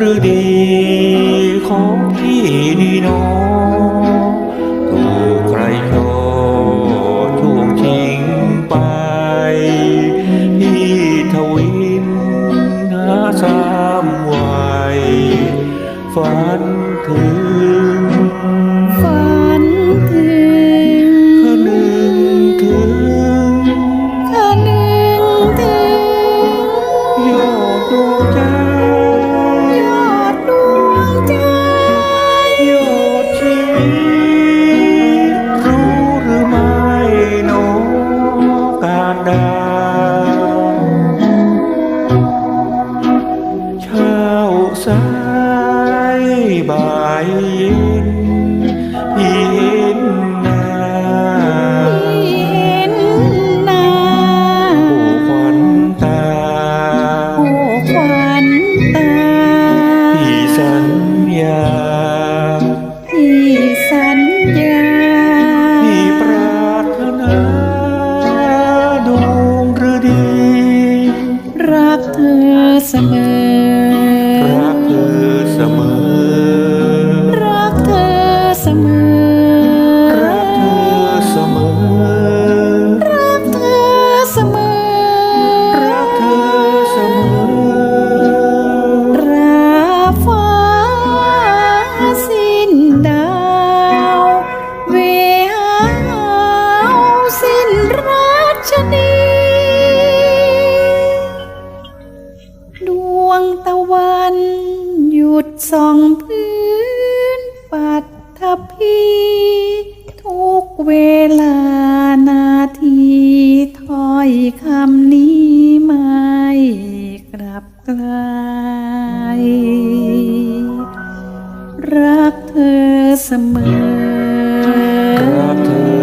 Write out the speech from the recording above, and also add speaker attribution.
Speaker 1: หรือดีของพี่นี่หนอถูกใครโทช่วงชิงไป พี่ทวินหาสามวัยฝันถึง ยเย็นพี่เห็นนา
Speaker 2: เห็นหน้า
Speaker 1: ผู้ขวัญตา
Speaker 2: ผู้ขวัญตา
Speaker 1: พี่สัญญา
Speaker 2: พี่สัญญา
Speaker 1: พี่ปรารถนาดวงรือดี
Speaker 2: รักเธอเสมอ
Speaker 1: มอ
Speaker 2: รักเธอเสมอ
Speaker 1: รักเธอเสมอ
Speaker 2: รักเธอเสมอ
Speaker 1: รา
Speaker 2: ฟ้าสิ้นดาวเวหาวสิ้นราชนี ดวงตะวันหยุดส่องพื้นปัด พีทุกเวลานาทีถ้อยคำนี้ไม่กลับกลายรักเธอเสมอ
Speaker 1: รักเธอเสมอ